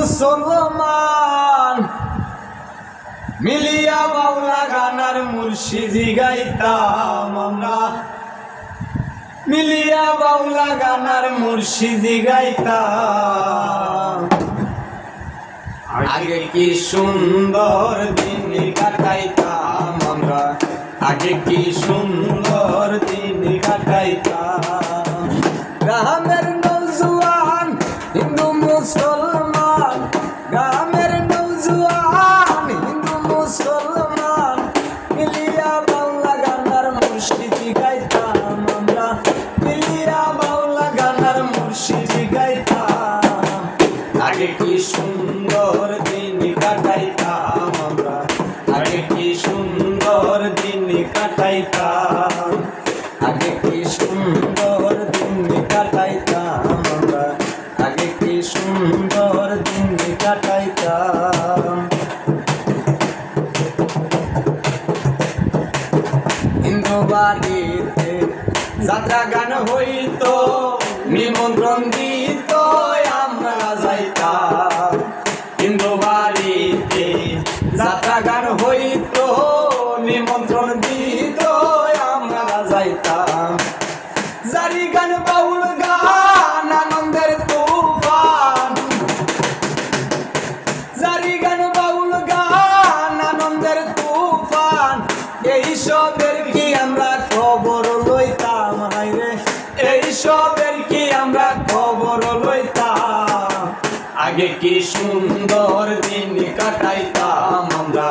মুসলমান। মিলিয়া বাউলা গানার মুর্শিদি গাইতাম আমরা। মিলিয়া বাউলা গানার মুর্শিদি গাইতাম। আগে কি সুন্দর দিন কাটাইতাম আমরা? আগে কি সুন্দর দিন কাটাইতাম। রাহমের নজওয়ান হিন্দু মুসলমান আগে কি সুন্দর দিন কাটাইতাম আমরা? আগে কি সুন্দর দিন কাটাইতাম? আগে কি সুন্দর দিন কাটাইতাম আমরা? আগে কি সুন্দর দিন কাটাইতাম? হিন্দু বাড়িতে যাত্রা গান হইতো, নিমন্ত্রণ হইতো, নিমন্ত্রণ দিত, আমরা যাইতাম। জারি গান, বাউল গান, আনন্দের তুফান। জারি গান, বাউল গান, আনন্দের তুফান। এই সবের কি আমরা খবর লইতাম? হাইরে এই সবের কি আমরা খবর লইতাম? আগে কি সুন্দর দিন কাটাইতাম আমরা?